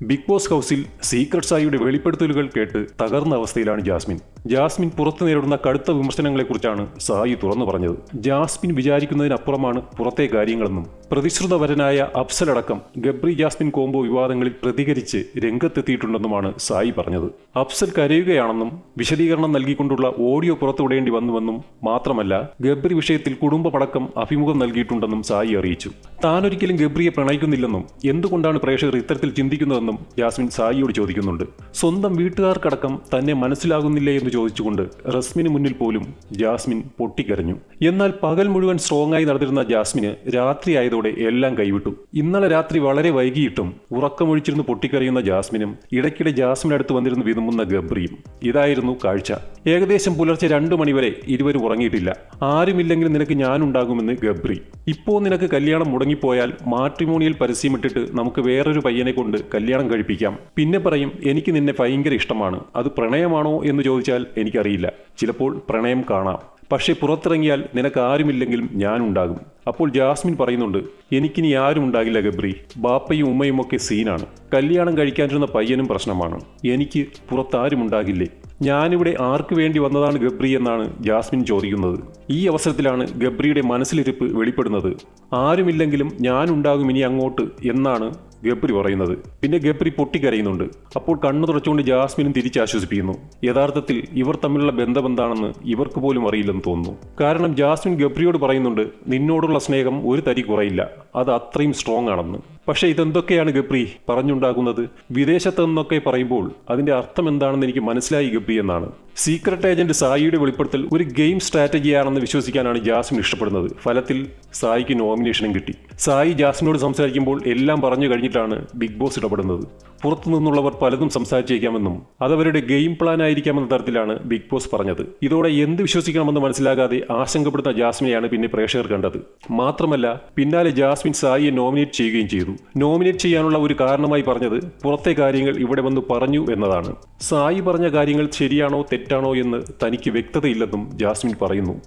Big boss ഹൗസിൽ secret സായിയുടെ വെളിപ്പെടുത്തലുകൾ കേട്ട് തകർന്ന അവസ്ഥയിലാണ് ജാസ്മിൻ. ജാസ്മിൻ പുറത്ത് നേരിടുന്ന കടുത്ത വിമർശനങ്ങളെക്കുറിച്ചാണ് സായി തുറന്നു പറഞ്ഞത്. ജാസ്മിൻ വിചാരിക്കുന്നതിനപ്പുറമാണ് പുറത്തെ കാര്യങ്ങളെന്നും പ്രതിശ്രുതവരനായ അഫ്സലടക്കം ഗബ്രി ജാസ്മിൻ കോംബോ വിവാദങ്ങളിൽ പ്രതികരിച്ച് രംഗത്തെത്തിയിട്ടുണ്ടെന്നുമാണ് സായി പറഞ്ഞത്. അഫ്സൽ കരയുകയാണെന്നും വിശദീകരണം നൽകിക്കൊണ്ടുള്ള ഓഡിയോ പുറത്തുവിടേണ്ടി വന്നുവെന്നും മാത്രമല്ല ഗബ്രി വിഷയത്തിൽ കുടുംബമടക്കം അഭിമുഖം നൽകിയിട്ടുണ്ടെന്നും സായി അറിയിച്ചു. താനൊരിക്കലും ഗബ്രിയെ പ്രണയിക്കുന്നില്ലെന്നും എന്തുകൊണ്ടാണ് പ്രേക്ഷകർ ഇത്തരത്തിൽ ചിന്തിക്കുന്നതെന്നും ജാസ്മിൻ സായിയോട് ചോദിക്കുന്നുണ്ട്. സ്വന്തം വീട്ടുകാർക്കടക്കം തന്നെ മനസ്സിലാകുന്നില്ലേ എന്ന് ചോദിച്ചുകൊണ്ട് റസ്മിന് മുന്നിൽ പോലും ജാസ്മിൻ പൊട്ടിക്കരഞ്ഞു. എന്നാൽ പകൽ മുഴുവൻ സ്ട്രോങ് ആയി നടന്നിരുന്ന ജാസ്മിന് രാത്രി ആയതോടെ എല്ലാം കൈവിട്ടു. ഇന്നലെ രാത്രി വളരെ വൈകിയിട്ടും ഉറക്കമൊഴിച്ചിരുന്ന് പൊട്ടിക്കരയുന്ന ജാസ്മിനും ഇടയ്ക്കിടെ ജാസ്മിനടുത്ത് വന്നിരുന്ന് വിതുമ്പുന്ന ഗബ്രിയും. ഇതായിരുന്നു കാഴ്ച. ഏകദേശം പുലർച്ചെ രണ്ടു മണിവരെ ഇരുവരും ഉറങ്ങിയിട്ടില്ല. ആരുമില്ലെങ്കിൽ നിനക്ക് ഞാനുണ്ടാകുമെന്ന് ഗബ്രി. ഇപ്പോൾ നിനക്ക് കല്യാണം മുടങ്ങിപ്പോയാൽ മാട്രിമോണിയൽ പരസ്യമിട്ടിട്ട് നമുക്ക് വേറൊരു പയ്യനെ കൊണ്ട് കല്യാണം കഴിപ്പിക്കാം. പിന്നെ പറയും എനിക്ക് നിന്നെ ഭയങ്കര ഇഷ്ടമാണ്. അത് പ്രണയമാണോ എന്ന് ചോദിച്ചാൽ എനിക്കറിയില്ല. ചിലപ്പോൾ പ്രണയം കാണാം. പക്ഷേ പുറത്തിറങ്ങിയാൽ നിനക്ക് ആരുമില്ലെങ്കിലും ഞാനുണ്ടാകും. അപ്പോൾ ജാസ്മിൻ പറയുന്നുണ്ട് എനിക്കിനി ആരും ഉണ്ടാകില്ല ഗബ്രി. ബാപ്പയും ഉമ്മയും ഒക്കെ സീനാണ്. കല്യാണം കഴിക്കാനിരുന്ന പയ്യനും പ്രശ്നമാണ്. എനിക്ക് പുറത്താരും ഉണ്ടാകില്ലേ ഞാനിവിടെ ആർക്ക് വേണ്ടി വന്നതാണ് ഗബ്രി എന്നാണ് ജാസ്മിൻ ചോദിക്കുന്നത്. ഈ അവസരത്തിലാണ് ഗബ്രിയുടെ മനസ്സിലിരിപ്പ് വെളിപ്പെടുന്നത്. ആരുമില്ലെങ്കിലും ഞാനുണ്ടാകും ഇനി അങ്ങോട്ട് എന്നാണ് ഗബ്രി പറയുന്നത്. പിന്നെ ഗബ്രി പൊട്ടിക്കരയുന്നുണ്ട്. അപ്പോൾ കണ്ണു തുറച്ചുകൊണ്ട് ജാസ്മിനും തിരിച്ചാശ്വസിപ്പിക്കുന്നു. യഥാർത്ഥത്തിൽ ഇവർ തമ്മിലുള്ള ബന്ധം എന്താണെന്ന് ഇവർക്ക് പോലും അറിയില്ലെന്ന് തോന്നുന്നു. കാരണം ജാസ്മിൻ ഗബ്രിയോട് പറയുന്നുണ്ട് നിന്നോടുള്ള സ്നേഹം ഒരു തരി കുറയില്ല. അത് അത്രയും സ്ട്രോങ് ആണെന്ന്. പക്ഷേ ഇതെന്തൊക്കെയാണ് ഗബ്രി പറഞ്ഞുണ്ടാകുന്നത്? വിദേശത്ത് എന്നൊക്കെ പറയുമ്പോൾ അതിന്റെ അർത്ഥം എന്താണെന്ന് എനിക്ക് മനസ്സിലായി ഗബ്രി എന്നാണ്. സീക്രട്ട് ഏജന്റ് സായിയുടെ വെളിപ്പെടുത്തൽ ഒരു ഗെയിം സ്ട്രാറ്റജിയാണെന്ന് വിശ്വസിക്കാനാണ് ജാസ്മിൻ ഇഷ്ടപ്പെടുന്നത്. ഫലത്തിൽ സായിക്ക് നോമിനേഷനും കിട്ടി. സായി ജാസ്മിനോട് സംസാരിക്കുമ്പോൾ എല്ലാം പറഞ്ഞു കഴിഞ്ഞിട്ടാണ് ബിഗ് ബോസ് ഇടപെടുന്നത്. പുറത്തു നിന്നുള്ളവർ പലതും സംസാരിച്ചേക്കാമെന്നും അതവരുടെ ഗെയിം പ്ലാൻ ആയിരിക്കാമെന്ന തരത്തിലാണ് ബിഗ് ബോസ് പറഞ്ഞത്. ഇതോടെ എന്ത് വിശ്വസിക്കണമെന്ന് മനസ്സിലാകാതെ ആശങ്കപ്പെടുന്ന ജാസ്മിനെയാണ് പിന്നെ പ്രേക്ഷകർ കണ്ടത്. മാത്രമല്ല പിന്നാലെ ജാസ്മിൻ സായിയെ നോമിനേറ്റ് ചെയ്യുകയും ചെയ്തു. നോമിനേറ്റ് ചെയ്യാനുള്ള ഒരു കാരണമായി പറഞ്ഞത് പുറത്തെ കാര്യങ്ങൾ ഇവിടെ വന്ന് പറഞ്ഞു എന്നതാണ്. സായി പറഞ്ഞ കാര്യങ്ങൾ ശരിയാണോ തെറ്റാണോ എന്ന് തനിക്ക് വ്യക്തതയില്ലെന്നും ജാസ്മിൻ പറയുന്നു.